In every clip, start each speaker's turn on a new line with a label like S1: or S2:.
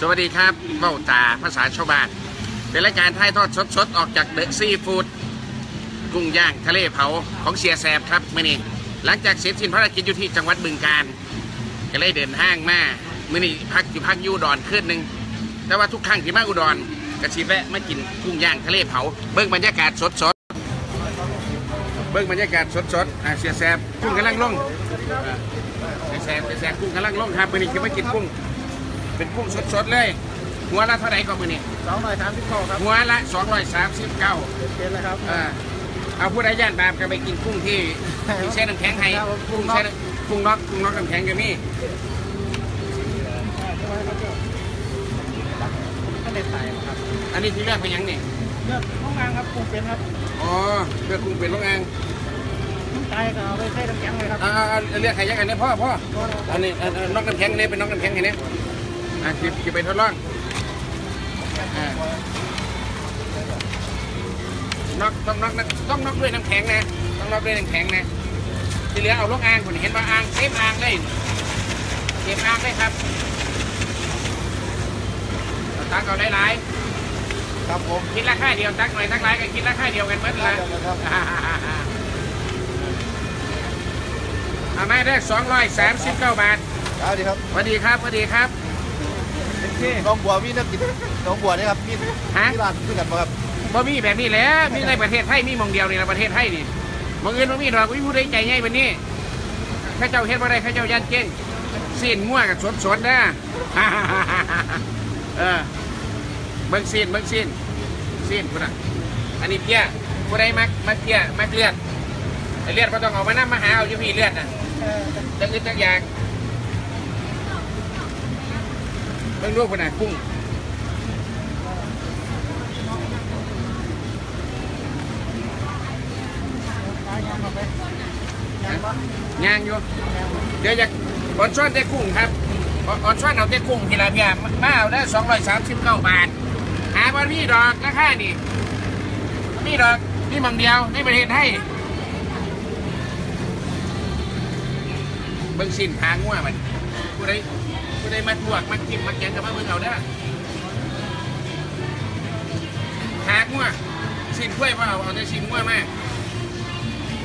S1: สวัสดีครับเบ้าตาภาษาชาวบ้าน เป็นรายการถ่ายทอดสดๆ ออกจากเดอะซีฟู้ดกุ้งย่างทะเลเผาของเสียแสบครับมื่อนี้หลังจากเสร็จสิ้นภารกิจอยู่ที่จังหวัดบึงกาฬก็เลยเดินห้างมามื่อนี้พักอยู่พักยูดอนขึ้นหนึ่งแต่ว่าทุกครั้งที่มาอุดรก็ชีแวะมากินกุ้งย่างทะเลเผาเบิ่งบรรยากาศสดๆเบิ่งบรรยากาศสดๆเสียแสบกุ้งกำลังลงอ่าเสียแสบเสียแสบกุ้งกำลังลงครับมื่อนี้คือมากินกุ้ง เป็นกุ้งสดๆเลย หัวละเท่าไหร่ก็มือนี่
S2: สองร้อยสามสิบข้อครับ
S1: หัวละ239
S2: เจ็ดเลยครับ
S1: เออเอาผู้ใดย่านบาปก็ไปกินกุ้งที่ที่แช่น้ำแข็งให้
S2: ครับผม
S1: กุ้งแช่น้ำกุ้งน็อกกุ้งน็อกน้ำแข็งก็มี
S2: ไม่ได้ใส่ครับ
S1: อันนี้ที่แรกเป็นหยังนี่
S2: เลือกห้องงานครับปรุงเป็นครับ
S1: อ๋อเลือกกุ้งเป็นโรงงาน
S2: น้ำตาลก็เอาไปใส่น้ำแข็งเลยครับ
S1: อ่าเอาเอาเรียกใครยังไงเนี่ยพ่อพ่ออันนี้อันอันน็อกน้ำแข็งนี่เป็นน็อกน้ำแข็งไงเนี่ย อะจิบจิบไปทดลองอ่าน็อกต้องน็อกนะต้องน็อกด้วยน้ำแข็งนะต้องน็อกด้วยน้ำแข็งนะที่เหลือเอาลูกอ่างคนเห็นว่าอ่างเซฟอ่างเลยเก็บอ่างได้ครับเอาตักเอาได้หลาย
S2: ครับผม
S1: คิดราคาเดียวตักหน่อยตักหลายก็คิดราคาเดียวกันเบิดละ
S2: ครับ
S1: เอามาได้สองร้อยสามสิบเก้าบาท
S2: เอาดีครับ
S1: สวัสดีครับสวัสดีครับ
S2: น้องบัวมีนักกินน้องบัวนี่ครับมี
S1: ฮะ
S2: ที่ร้านคือกันป่ะครับ
S1: บ่มีแบบนี้แหล้วมีในประเทศไทยมีหมองเดียวนี่นะประเทศไทยนี่หมองอื่นบ่มีดอกวิผู้ใดใจง่ายแบบนี้ข้าเจ้าเฮ็ดบ่ได้ข้าเจ้ายันเก่งซีนงัวกับสดๆนะ เออเบิ่งซีนเบิ่งซีนซีนพุ่นน่ะอันนี้เพี้ยผู้ใดมักมักเพี้ยมักเลือดไอ้เลือดบ่ต้องเอามานำมาหาเอาอยู่พี่เลือดน่ะจักอึดจักอยา เบิ่งดูพุ่นน่ะกุ้งย่างอยู่เดี๋ยวจะออนช้อนเต้กุ้งครับอออนช้อนเอาเต้กุ้งทีละเพียมาเอาได้สองร้อยสามสิบเก้าบาทหาบอลมีดอกราคานี่มีดอกนี่มังเดียวในประเทศไทยเบิ่งสินหางัวมันผู้ใด ผู้ใดมาทวกมากินมาแกงกับมาเบิ่งเอาเด้อหางัวสินกล้วยว่าเอาเอาแต่สินงัวมา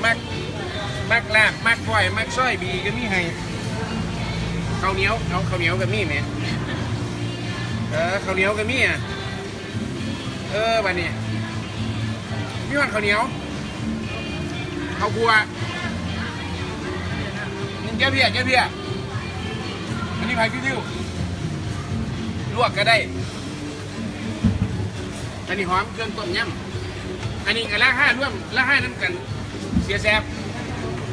S1: มักมักลาบมักก้อยมักซอยบีก็มีให้ข้าวเหนียวเอาข้าวเหนียวก็มีไหมเออข้าวเหนียวก็มีอะเออบัดนี้มีวันข้าวเหนียวข้าวบัวนี่เจ้าเพียเจ้าเพีย นนี้ไผ่ฟิวๆลวกก็ได้ อันนี้หอมเครื่องต้มยำอันนี้กับราคาร่วมราคาน้ำกัน เสียแซบ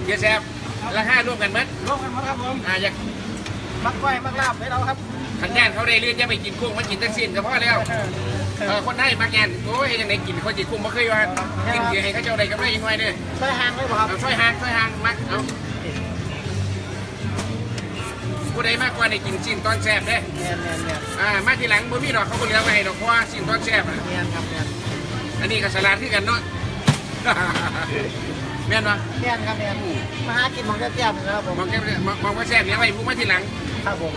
S1: เยอะแซบราคาร่วมกันมั้ย
S2: ร่วมกันหมดครับผม
S1: อ่าอยาก
S2: มักก้อยมักลาบให้เราครับ
S1: ขันย่านเขาได้เลื่อนจะไปกินกุ้งมากินตั้งสิ้นก็พอแล้วเออคนไทยมักงานโอ้ยยังไงกินคนจีกุ้งมาเคยว่ากินเดี๋ยวให้เขาเจ้าได้กำไรยังไงเนี่ย
S2: ใส่หางเลยป่ะครับ
S1: เอาช่วยหางช่วยหางมักเอา ผู้ใดมากกว่าได้กินสิ้นตอนแซ่บเด้
S2: เนียนเนียนเนียน
S1: อ่ามาทีหลังบ่มีดอกเขาบ่เหลือไว้ให้ดอกเพราะว่าสิ้นตอนแซ่บอะ
S2: เนียนครับเนียน
S1: อันนี้ก็สลัดที่กันเนาะ แม่นปะ
S2: เนียนครับเนียนมาหากินของเตี้ยๆนะครับผม
S1: มองแค่มองมองว่าแซ่บเนี่ยไว้ผู้มาทีหลัง
S2: ครับผม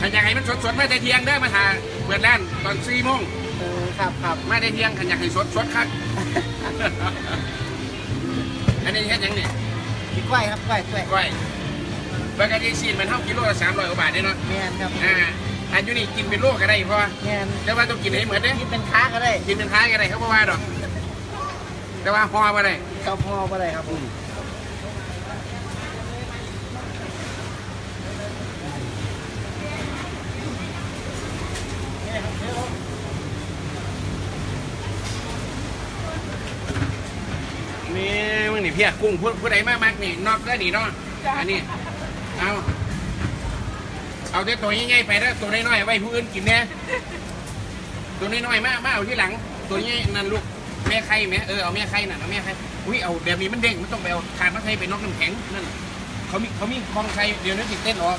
S1: ถ้าอยากให้มันสดๆมาแต่เที่ยงเด้อมาทาเปิดร้านตอนสี่โมง
S2: เออครับครับ
S1: มาได้เที่ยงขันอยากให้สดสดคัก อันนี้เฮ็ดหยังนี่
S2: มีก้อยครับก้อยก้อย
S1: ก้อย ปกติซีนมันเท่ากิโลละสามร้อยกว่าบาทเด้เนาะ
S2: เนียนครับ
S1: อ่าอันอยู่นี่กินเป็นโลก็ได้เพราะว่า
S2: เนียน
S1: แต่ว่าต้องกินให้เหมือนเด้
S2: กินเป็นค้าก็ได้
S1: กินเป็นท้ายก็ได้เขาบ่ว่าดอก แต่ว่าห่อบ่ได้
S2: เกาพอก็ได้ครับผม
S1: นี่มึงนี่เพียกุ้งผู้ผู้ใดมามักนี่นอกได้อนี่เนาะอันนี้ เอาเอาแต่ตัวง่ายๆไปแล้วตัวน้อยๆไว้ผู้อื่นกินแน่ตัวน้อยๆมามาเอาที่หลัง ตัวนี้นั่นลูกแม่ไข่แม่เออเอาแม่ไข่น่ะเอาแม่ไข่อุ้ยเอาแบบนี้มันเด้งมันต้องไปเอาขาดมาไข่ไปนอกน้ำแข็งนั่นเขามีเขามีคลองไข่เดี๋ยวนี้ติดเต้นออ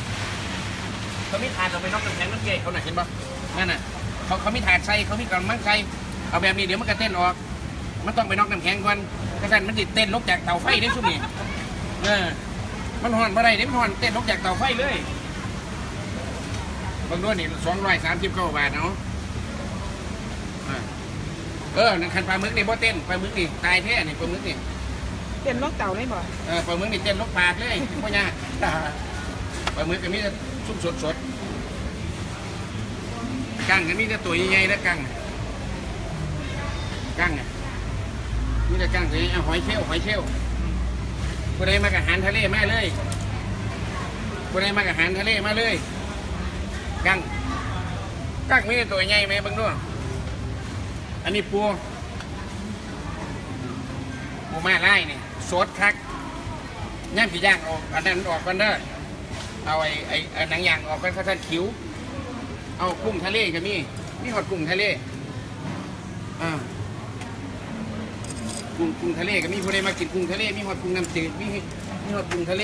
S1: เขามีถาดเราไปนอกน้ำแข็งนั่นเองเขาหน่ะเห็นปะนั่นน่ะเขาเขามีถาดใส่เขามีกระมังใส่เอาแบบนี้เดี๋ยวมันก็เต้นออก มันต้องไปนอกน้ำแข็งก่อนกระสันมันติดเต้นลกจากเตาไฟได้ชุดนี้เออ มันหอนมาได้เด้มันหอนเต้นลกจากเตาไฟเลยบางด้วยนี่สองร้อยสามสิบเก้าบาทเนาะอ่าเออนั่นคันปลาหมึกนี่บ่เต้นปลาหมึกนี่ตายแท้นี่ปลาหมึกนี่
S3: เต็มนกเต่าได้บ่
S1: เออปลาหมึกนี่เต้นลกปากเลยพ่อยากปลาหมึกก็มีแต่ซุปสดสดๆกั้งก็มีแต่ตัวใหญ่ๆแล้วกั้งกั้งอะมีแต่กั้งตัวใหญ่เอาหอยเชลล์หอยเชลล์ ผู้ใดมากับอาหารทะเลมาเลยผู้ใดมากับอาหารทะเลมาเลยกั้งกั้งมีแต่ตัวใหญ่ไหมเบิ่งดูอันนี้ปูปูมาไล่นี่สดคักย่างผีย่างออกอันนั้นออกกันเด้อเอาไอ้ไอ้ไอ้หนังยางออกกันเพราะท่านคิ้ว เอากุ้งทะเลก็มีมีหอดกุ้งทะเลอ่า กุ้งกุ้งทะเลก็มีผู้ใดมากินกุ้งทะเลมีหอดกุ้งน้ำจืดมีมีหอดกุ้งทะเล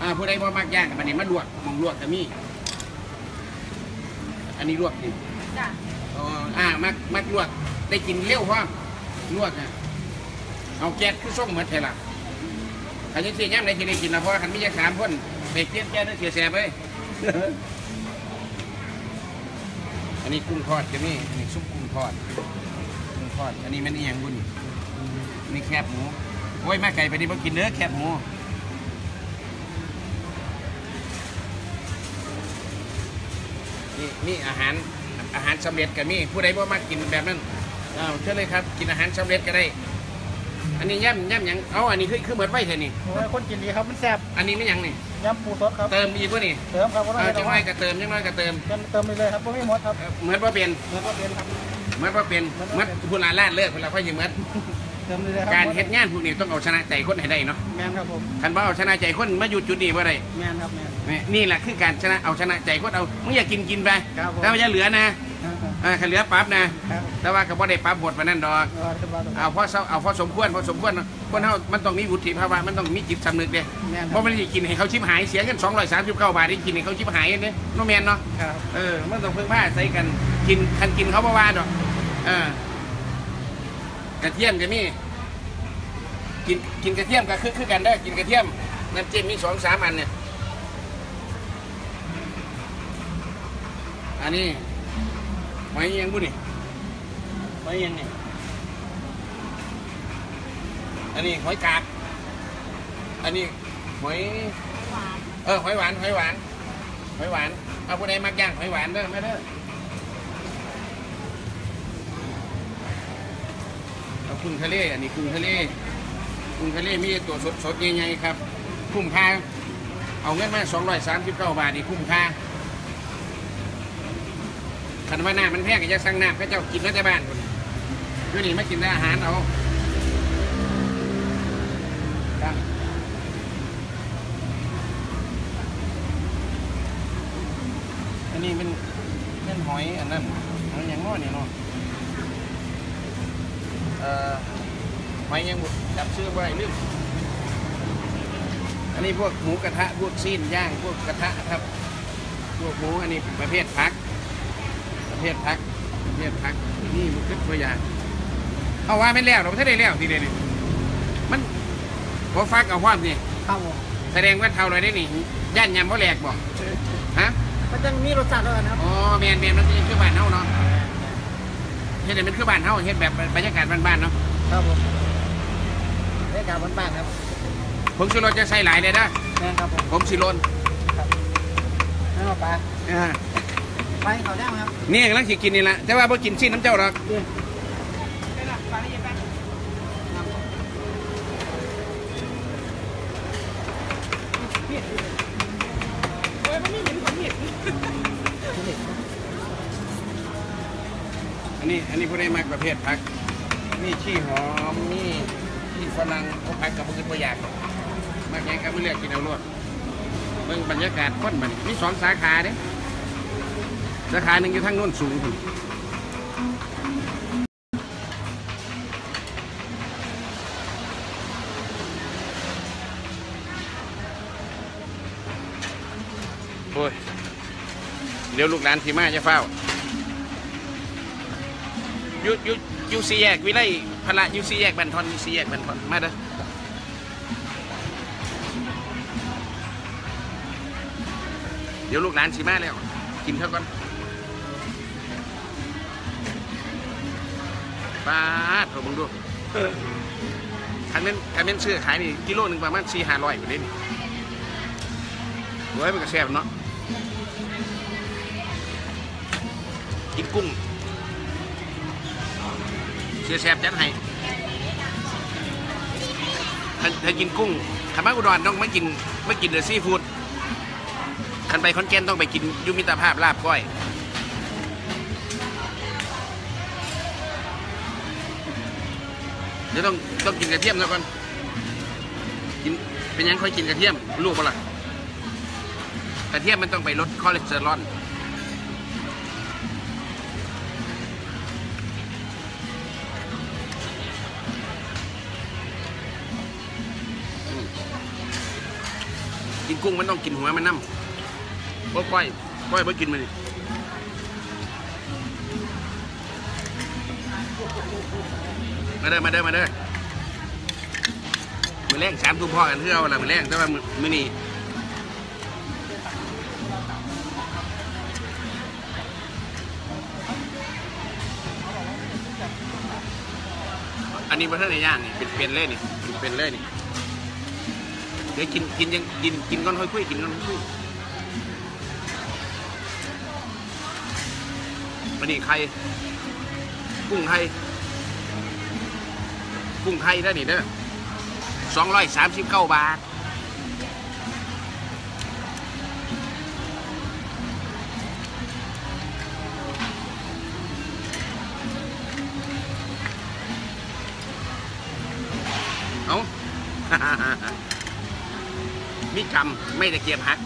S1: อ่าผู้ใดบ่มักย่างกับมันนี่มาลวกหมองลวกก็มี อันนี้ลวกดิ
S3: จ้ะ
S1: อ๋ออ่ามักมักลวกได้กินเร็วพร้อมลวกอะเอาแก๊สคือส่งเหมือนเทล่ะขันยังเสียย่ำได้ที่ได้กินนะเพราะว่าขันมีแค่สามคนเบรกเจี๊ยบแก๊สนั่นเสียแสบเลยอันนี้กุ้งทอดจะมีอันนี้ซุปกุ้งทอดกุ้ง ทอด อันนี้มันอีหยังบุญอันนี่แคบหมู โอ้ยแม่ไก่ไปดิบ่กินเนื้อแคบหมูนี่นี่อาหารอาหารสำเร็จก็มีผู้ใดบ่มากินแบบนั้นอ้าวเชิญเลยครับ กินอาหารสำเร็จก็ได้ อันนี้ย่ำย่ำหยังเอาอันนี้คือคือเหมือนไว้เท่านี่
S2: โอ้ยคนกินดีครับมันแซ่บ
S1: อันนี้ไม่หยังนี่
S2: ยำปูสดครับ
S1: เติมอีกวะนี่
S2: เติมครับว่า
S1: เอา
S2: ต้
S1: จั
S2: องง
S1: น้อย
S2: เก็
S1: เติมจังน้อยก็เติม
S2: ติมเติมไปเลยครับไม่หมดครับ
S1: เอ่อเหมือนว่าเป็น
S2: เหมือนก็เป็นครับ
S1: เห มือนว่าเป็นเหมือนผู้ลาลาดเลิกเวลาค่อยยิงเหมือน
S2: เติมเลยครับ
S1: การเฮ็ดงานพวกนี้ต้องเอาชนะใจคนให้ได้เนาะ
S2: แมนครับผม
S1: คันว่าเอาชนะใจคนมาอยู่จุดนี้บ่ได้
S2: แมนครับแมน
S1: นี่นี่แหละคือการชนะเอาชนะใจคนเอามึงอยากกินกินไป
S2: ครับผม
S1: ถ้าไม่จะเหลือนะอ่าคันเหลือปรั๊บนะ
S2: ครับ
S1: แต่ว่าก็บ่ได้ปรั๊บหมดปานนั้นดอก
S2: เออครับว่า
S1: เอาพอเซาเอาพอสมควรพอสมควรเนาะคนเฮามันต้องมีวุฒิภาวะมันต้องมีจิตสำนึกเด้
S2: แมน
S1: เพราะมันจะกินให้เขาชิบหายเสียเงิน239บาทได้กินให้เขาชิบหายเด้โนแมนเนาะ
S2: ครับ
S1: เออมันต้องพึ่งผ้าใส่กันกินคันกินเขาบ่ว่าดอกเออกระเทียมก็มีกินกินกระเทียมก็คือคือกันได้อกินกระเทียมน้ำจิ้มมีสองสามอันเนี่ยอันนี้หอยยังบุนี่หอยยังนี่อันนี้หอยกาบอันนี้หอยเออหอยหวานหอยหวานหอยหวานเอาผู้ใดมักย่างหอยหวานเด้อไม่เด้อ กุ้งทะเล อันนี้กุ้งทะเลกุ้งทะเลมีตัวสดสดใหญ่ๆครับ คุ้มค่า เอาเงินมา239 บาทนี่คุ้มค่าคันว่าน้ำมันแพงก็จะสั่งน้ำก็เจ้ากินมาแต่บ้านคนอยู่นี่มากินแต่อาหารเอาครับอันนี้เป็นเป็นหอยอันนั้นหอยหยังง้อนี่เนาะ เอ่อหอยหยังบุจับชื่อไว้ลืมอันนี้พวกหมูกระทะพวกซีนย่างพวกกระทะครับ พวกหมูอันนี้ประเภทพัก ประเภทพักประเภทพักนี่มันคือตัวอย่างเอาว่าไม่แล้วเราไม่ได้แล้วทีเดียวนี่มันพอฟักเอาความนี่
S2: ครับผม
S1: แสดงว่าเท่าไรได้นี่ย่านยำพ่แหลกบอกฮะ
S2: มันจะมีรสชาติด้วยนะครับ
S1: อ๋อแมนแมนมันเป็นคือบ้านเฮาเนาะ เฮ็ดให้มันคือบ้านเฮาเฮ็ดแบบบรรยากาศบ้านๆเนาะ
S2: ครับผมบรรยากาศบ้านๆครับ
S1: ผมสิโรนจะใส่หลายเลยนะ
S2: แมนครับผม
S1: ผมสิโรน
S2: นั่นเอาปลา
S1: อ่า
S2: ไปเขาได้ไหมครับ
S1: นี่กำลังสิกินนี่ละแต่ว่าบ่กินชิ้นน้ำเจ้าหรอก
S3: นี้
S1: อันนี้ผู้ใดมักประเภทผักนี่ชี้หอมนี่ชี้ฝรั่งเอาผักกับมือบ่อยากหรอกมากแยงกับมือเลือกกินเอารวดเบิ่งบรรยากาศคนมันมีสองสาขาเด้สาขาหนึ่งอยู่ทางโน้นสูงพุ่นโอ้ยเดี๋ยวลูกหลานสีมาจะเฝ้า ยู่อยู่อยู่สี่แยกวิไลพละยู่สี่แยกบันทอนอยู่สี่แยกบันทอนมาเด้อเดี๋ยวลูกหลานสิมาแล้ว กินเท่ากันปาดเอาบังดูคันเป็นคันเป็นซื้อขายนี่กิโลหนึ่งประมาณสี่ห้าร้อยกว่าเด้นี่โอ้ยมันก็แซ่บเนาะกินกุ้ง เสียแซ่บจัดให้ถ้าถ้ากินกุ้งขันมาอุดรต้องไม่กินไม่กินเดอะซีฟู้ดคันไปคอนแกนต้องไปกินยูมิตรภาพลาบก้อยเดี๋ยวต้องต้องกินกระเทียมแล้วก่อนกินเป็นยังค่อยกินกระเทียมลูกเปล่ากระเทียมมันต้องไปลดคอเลสเตอรอล กุ้งมันต้องกินหัวมันน้ำบ่ก้อยก้อยบ่กินมันนี่มาเด้มาเด้มาเด้มือแรงสามทุ่มพ่อกันเพื่อเอาละมือแรงแต่ว่ามือมือนี่อันนี้มาเท่าไหร่ย่างนี่เป็นเป็นเลยนี่เป็นเลยนี่ ดี๋ยวกินกินยังกินกินก้อนหอยคุยกินก้อนหอยคุยมันนี่ไข่กุ้งไข่กุ้งไข่ได้หนี่เด้อสองร้อยสามสิบเก้าบาท กรมไม่ตะเกียบหัก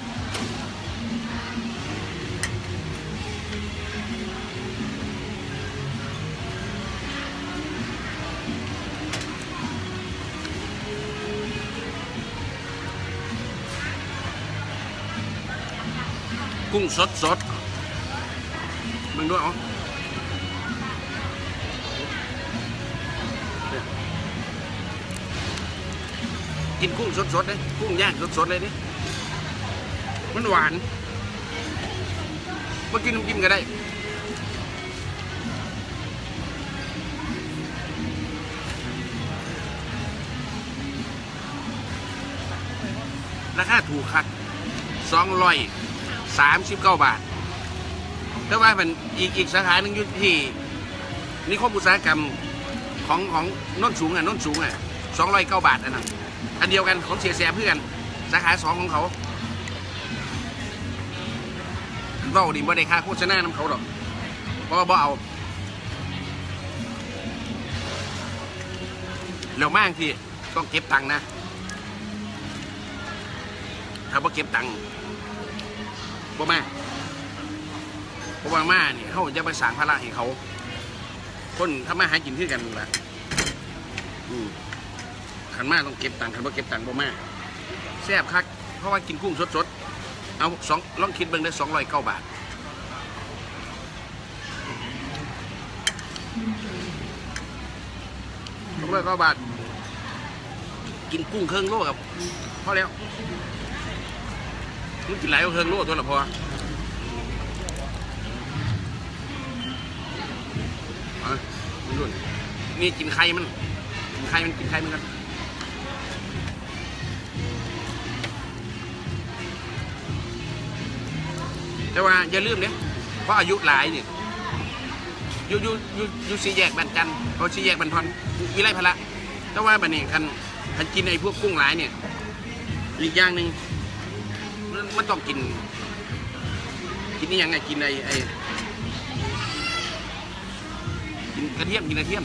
S1: กุ้งสดสดมึงด้วยเหรอ กินกุ้งสดสดเลยกุ้งย่างสดสดเลยดิมันหวานมากินน้ำจิ้มก็ได้ราคาถูกคักสองร้อยสามสิบเก้าบาท แต่ว่ามันอีกอีกสาขาหนึ่งอยู่ที่นิคมอุตสาหกรรมของของน้นสูงอะน้นสูงอะสองร้อยเก้าบาทอันนั้น อันเดียวกันของเสียแสบเพื่อนสาขาสองของเขาเบ้าดิบ่ได้ค่าโฆษณาน้ำเขาหรอกเพราะว่าบ่เอาแล้วมากที่ต้องเก็บตังค์นะ ถ้าบ่เก็บตังค์บ่มาเพราะว่ามาเนี่ยเขาจะไปสร้างภาระให้เขา คนถ้ามาหากินที่กันนั่นละอืม ขันมาต้องเก็บตังค์ขันบ่เก็บตังค์บ่มาแซ่บคักเพราะว่ากินกุ้งสดๆเอาสองลองคิดเบิ่งได้สองร้อยเก้าบาทสองร้อยเก้าบาท กินกุ้งเครื่องโลกับพอแล้วมึงกินหลายกว่าเครื่องโลตัวละพออามึงดูนี่กินไข่มันกินไข่มันกินไข่มันกัน แต่ว่าอย่าลืมเนี่ยเพราะอายุหลายนี่อยู่อยู่อยู่อยู่สีแยกบันจันเขาสีแยกบันทอนวิไลพละ แต่ว่าบันนี้คันคันกินไอ้พวกกุ้งหลายเนี่ยอีกอย่างหนึ่งมันมันต้องกิน กินนี่ยังไงกินไอ้ไอ้กินกระเทียมกินกระเทียม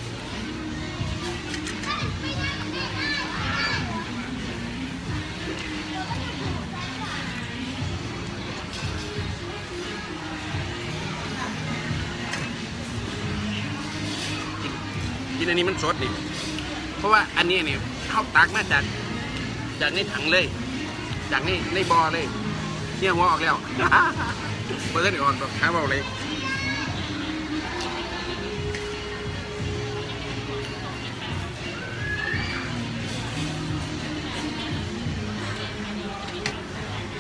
S1: อันนี้มันสดนี่เพราะว่าอันนี้เนี่ยเข้าตักมาจากจากในถังเลย จากในในบอเลยเนี่ยหัวออกแล้วเปิดออกดอกข้างเบาเลย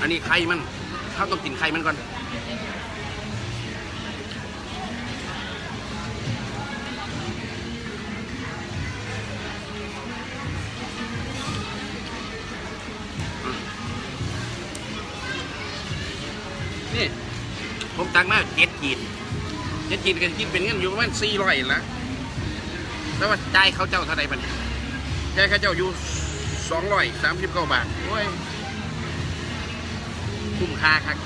S1: อันนี้ไข่มันเขาต้องกินไข่มันก่อน คิดกันกินเป็นเงินอยู่ประมาณสี่ร้อยละแล้วว่าจ่ายเขาเจ้าเท่าไหร่บัดนจ่ายเขาเจ้าอยู่สองร้อยสามสิบเก้าบาทโอ้ยคุ้มค่าครับ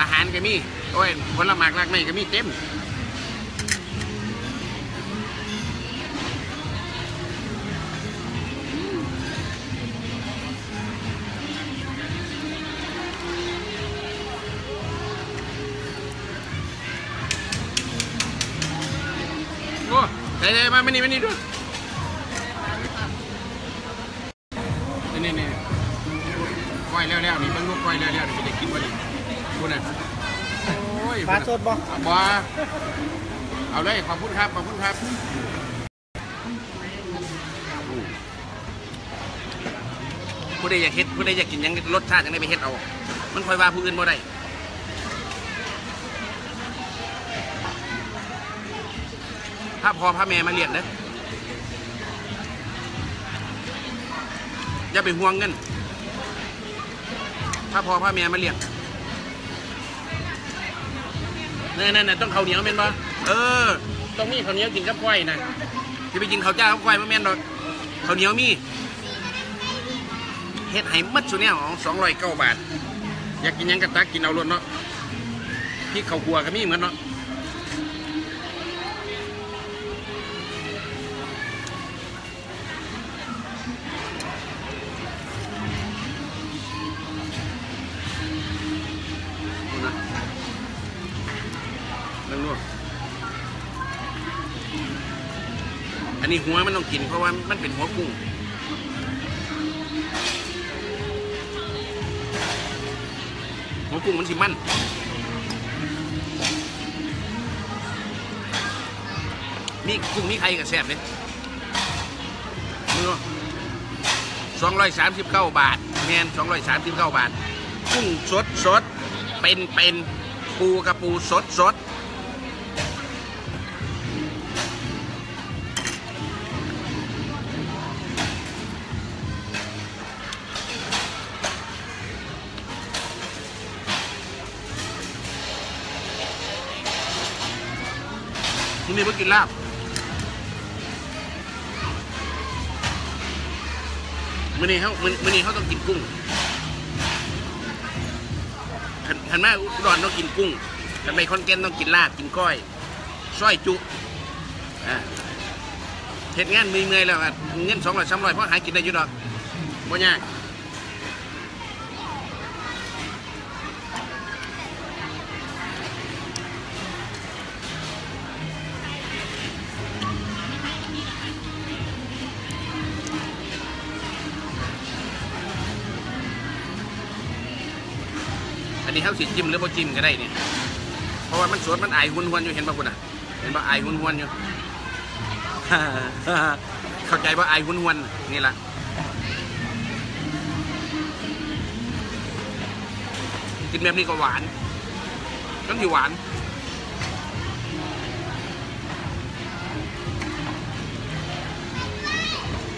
S1: อาหารก็มีโอ้ยผลไม้รากไม้ก็มีเต็ม อ้เดี๋ยวๆมาไม่นี่ไม่นี่ด้วยนี่นี่นี่ก้อยแล้วๆนี่เบิ่งลูกก้อยแล้วๆนี่จะกินวันนี้คุณน่ะโอ้ย
S2: ปลาสดบ่
S1: บ่เอาเลยขอบคุณครับขอบคุณครับผู้ใดอยากเฮ็ดผู้ใดอยากกินหยังรสชาติยังไงไปเฮ็ดเอา มันค่อยว่าผู้อื่นบ่ได้ ถ้าพอพระแม่มาเรียนเด้ออย่าไปห่วงเงิน ถ้าพอพระแม่มาเรียนนั่นนั่นๆต้องข้าวเหนียวแม่นบ่เออ ต้องมีข้าวเหนียวกินกับก้อยนะจะไปกินข้าวเจ้ากับก้อยบ่แม่นดอกข้าวเหนียวมีเฮ็ดให้มัดสุเนี่ยของสองร้อยเก้าบาท อยากกินยังกระตักกินเอาล้วนเนาะพริกข้าวคั่วก็มีเหมือนเนาะ นนี้หัวมันต้องกินเพราะว่ามันเป็นหัวกุ้งหัวกุ้งมันสิมันมีกุ้งมีไข่กับแซ่บเลยมือสองร้อยสามสิบเก้าบาทแมนสองร้อยสามสิบเก้าบาท กุ้งสดสดเป็นเป็นปูกระปูสดสด กินลาบมื้อนี้เขามื้อนี้เขาต้องกินกุ้งขันขันมาอุดรต้องกินกุ้งขันไปคอนแกนต้องกินลาบกินก้อยสร้อยจุเฮ็ดงานมีเมื่อยแล้วเงินสองร้อยสามร้อยเพราะหากินได้อยู่ดอกบ่ยาก อันนี้เขาสิจิ้มหรือบ่จิ้มก็ได้เนี่ยเพราะว่ามันสดมันไอหุนหวนอยู่เห็นป่ะคุณอะเห็นป่ะอหุนหวนอยู่ เข้าใจว่าไอหุนหวนนี่ละกินแบบนี้ก็หวานต้องที่หวาน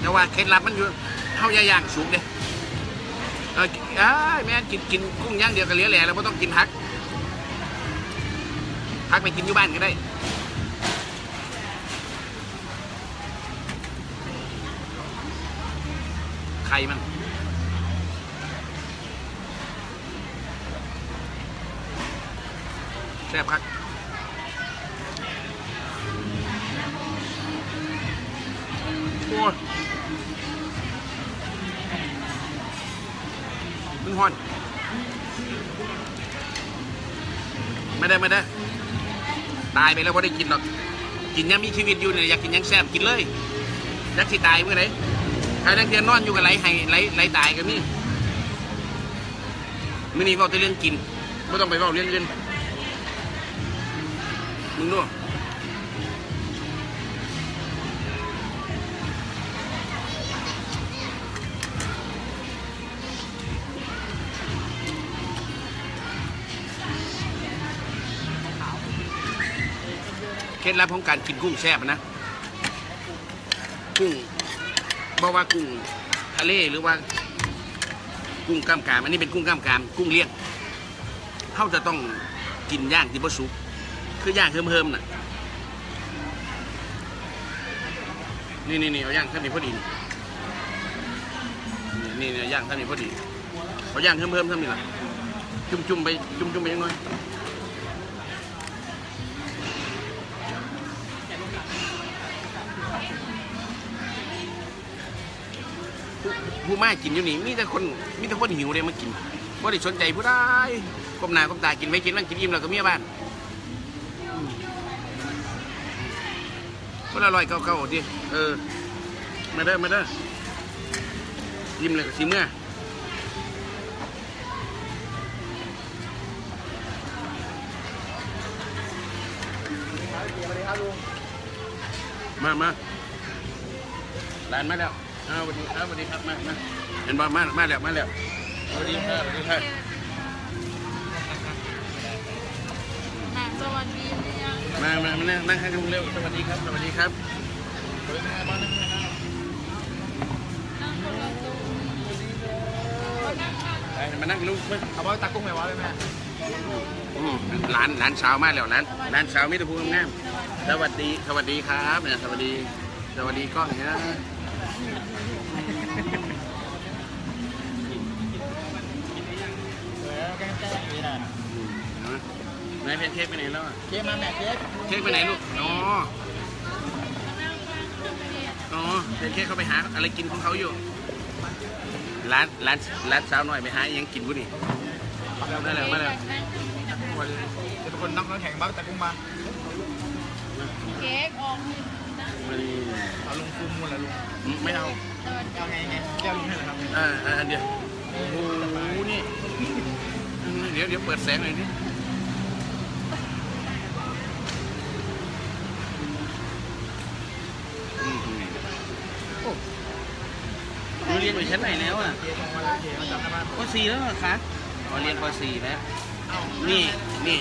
S1: แต่ว่าเคล็ดลับมันอยู่เท่าย่างสุกเด้ เอออ้ยแม่กินกินกุ้งย่างเดียวกันเหลี้ยแหล่แล้วไม่ต้องกินพักพักไปกินอยู่บ้านก็ได้ไข่มันแซ่บครับโอ้ย มึงฮอนไม่ได้ไม่ได้ ตายไปแล้วไ่ได้กินหรอกกินยังมีชีวิตอยู่เนี่ยอยากกินยังแซ่บกินเลยยักสิตายเมื่อไหร่ถ้านักเรียนนอนอยู่กับไหลไห้ไหลไหลตายกันนี่มื่อนี้เว้าแต่เรื่องกินไม่ต้องไปเว้าเรื่องอื่นมึงดู เคล็ดลับของการกินกุ้งแซ่บนะ กุ้งบอกว่ากุ้งทะเลหรือว่า กุ้งกล้ามกรามอันนี้เป็นกุ้งกล้ามกราม กุ้งเลี้ยงเขาจะต้องกินย่างที่บ่สุก คือย่างเฮิมๆน่ะนี่นี่นี่เอาย่างท่านี้พอดีนี่นี่นี่ย่างท่านี้พอดีเอาย่างเฮิมๆเท่านี้ล่ะจุ่มๆไปจุ่มจุ่มๆไปยังน้อย ผู้ผู้มากินอยู่นี่มีแต่คนมีแต่คนหิวเลยมากินว่าได้สนใจผู้ใดก้มหน้าก้มตากินไม่กินมันกินอิ่มแล้วก็เมียบ้านคนละร้อยเก้าเก้าดิเออมาเด้อมาเด้อยิ้มเลยกับสีเมื่อมามาหลานมาแล้ว อ้าวสวัสดีครับสวัสดีครับมามาเห็นบ่มามาแล้วมาแล้วสวัสดีครับสวัสดีครับ
S3: น่สวัสดีหรือยัง
S1: มามามานั่งนั่งให้ลุงเร็วสวัสดีครับสวัสดีครับ
S3: นั่งคนละตัวมานั่งกัน
S1: ไปมานั่งลุงมา
S2: เอาไปตักกุ้งไหมวะแม่
S1: อืมหลานหลานสาวมาแล้วหลานหลานสาวมิตรภูมิงามสวัสดีสวัสดีครับเนี่ยสวัสดีสวัสดีกล้องเนี่ย
S2: นี่น่ะ
S1: ไหนเพนเค้กไปไหนแล้วอะ
S2: เค้กมาแม่เค้ก
S1: เค้กไปไหนลูก อ๋อ อ๋อเพนเค้กเขาไปหาอะไรกินของเขาอยู่ ร้านร้านร้านสาวหน่อยไปหายังกินบุนี่มาแล้วมาแล้ว
S2: วันนี้จะเป็นคนน้องน้ำแข็งบ้างตักกุ้งมา
S3: เค้กออก
S1: มานี่
S2: เอาลุงฟูมูลละลุง
S1: อืมไม่เอา
S3: สวัสดี
S2: เอาไงไงแก้วลุงให้เหรอครับ
S1: อ่าอ่าอันเดียวโอ้โหนี่อืมเดี๋ยวเดี๋ยวเปิดแสงหน่อยดิอืมอืมโอ้หนูเรียนอยู่ชั้นไหนแล้วอะ
S2: เค้กมาแล้วเค้กมาจากหน้าบ้าน
S1: ป .4 แล้วเหรอคะอ๋อเรียนป .4 แล้วนี่นี่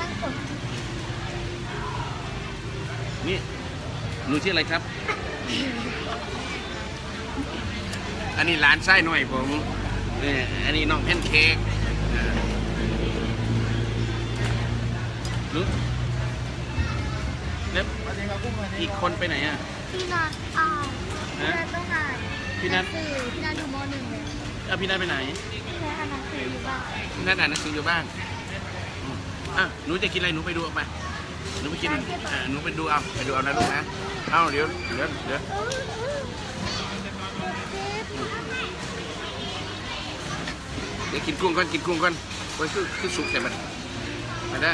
S3: นั่งกด
S1: นี่หนูชื่ออะไรครับ อันนี้ร้านไส้หน่อยผมนี่อันนี้น้องแพนเค้กอ่าหนูแล้ว
S2: สวัสดีครับกุ้งวันนี้
S1: อีกคนไปไหนอะ
S3: พี่นัทอ่าพี่
S1: ฮะ
S3: นัทต้องหาย
S1: พี่นัท
S3: สื่อพี่นัทอยู่มหนึ่งเลย
S1: เอาพี่นัทไปไหน
S3: พี่นัทอ่านหนังสืออยู่บ้าง
S1: พี่นัทอ่านหนังสืออยู่บ้าน อืมอะหนูจะกินอะไรหนูไปดูเอาไปหนูไปกินอ่าหนูไปดูเอาไปดูเอานะลูกนะเอาเดี๋ยวเดี๋ยวเดี๋ยว
S3: เออเออเจ็บ
S1: เดี๋ยวกินกุ้งก่อนกินกุ้งก่อนโอ้ยคือคือสุกแต่มันมาได้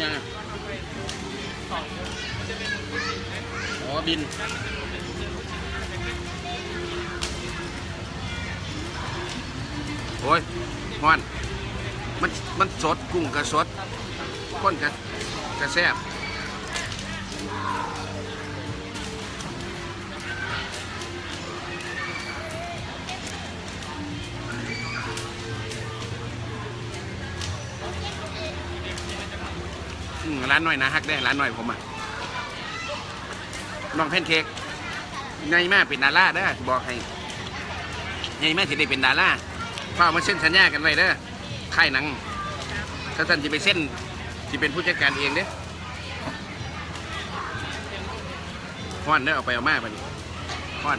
S1: ยังอะอ๋อบิน อ้ยฮอน มันมันสดกุ้งกระสดก้นกระกระแซบร้านหน่อยนะฮักได้ร้านหน่อยผมอะน้องแพนเค้กไงแม่เป็นดาราเด้บอกให้ไงแม่ถึงได้เป็นดารา ฝ้ามาเส้นสัญญากันไว้เด้อค่ายหนัง ถ้าท่านจะไปเส้นที่เป็นผู้จัดการเองเด้อฮ้อนเด้อเอาไปเอามาไปดิฮ้อน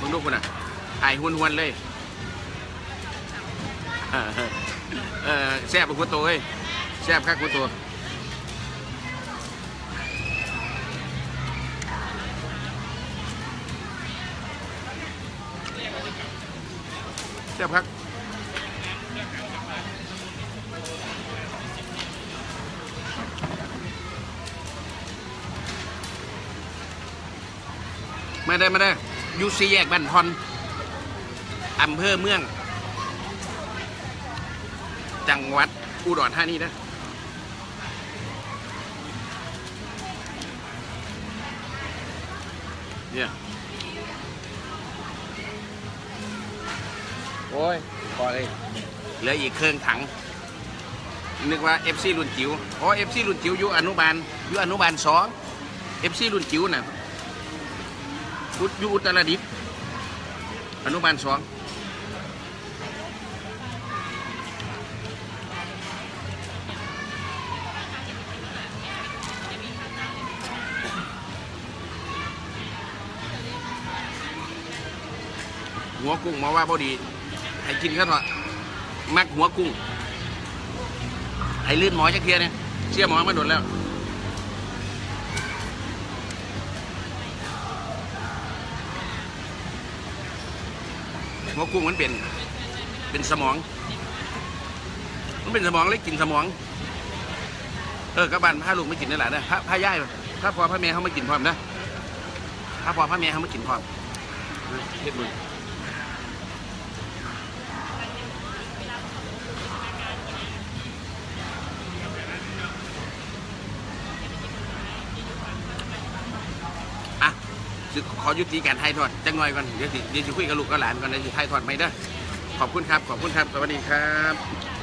S1: มึงลูกคุณอะไอายหุนหวนเลยเออเออแซ่บกว่าตัวเอ้ยแซ่บคักกว่าตัวแซ่บครับ ม่ได้ไม่ได้ยูซี่แยกบ้านทอนอำเภอเมือง จังหวัดอุดรธานีนะเนี่ยโอ้ยพอเลยเหลืออีกเครื่องถัง นึกว่า FC รุ่นจิ๋วอ๋อ FC รุ่นจิ๋วอยู่อนุบาลอยู่อนุบาลสอง FC รุ่นจิ๋วน่ะ อุดยูอุตรดิตอนุบาลสองหัวกุ้งมาว่าพอดีให้กินกันเถอะมักหัวกุ้งไอ้ลื่นหมอจักเทียเนี่ยเชื่อหมอมาโดนแล้ว หัวกุ้งมันเป็น เป็นสมอง มันเป็นสมองเล็กกินสมอง เออกระบานพาลูกไม่กินนี่แหละนะพระพระย่ายพระพ่อพระแม่เขาไม่กินพร้อมนะพระพ่อพระแม่เขาไม่กินพร้อมเฮ็ดมืออะสิข อยุติการให้ทอดจังหน่อยก่อนเดี๋ยวสิเดี๋ยวจะคุยกับลูกกับหลานก่อนเดี๋ยวจะให้ทอดไหมเด้อขอบคุณครับ ขอบคุณครับ สวัสดีครับ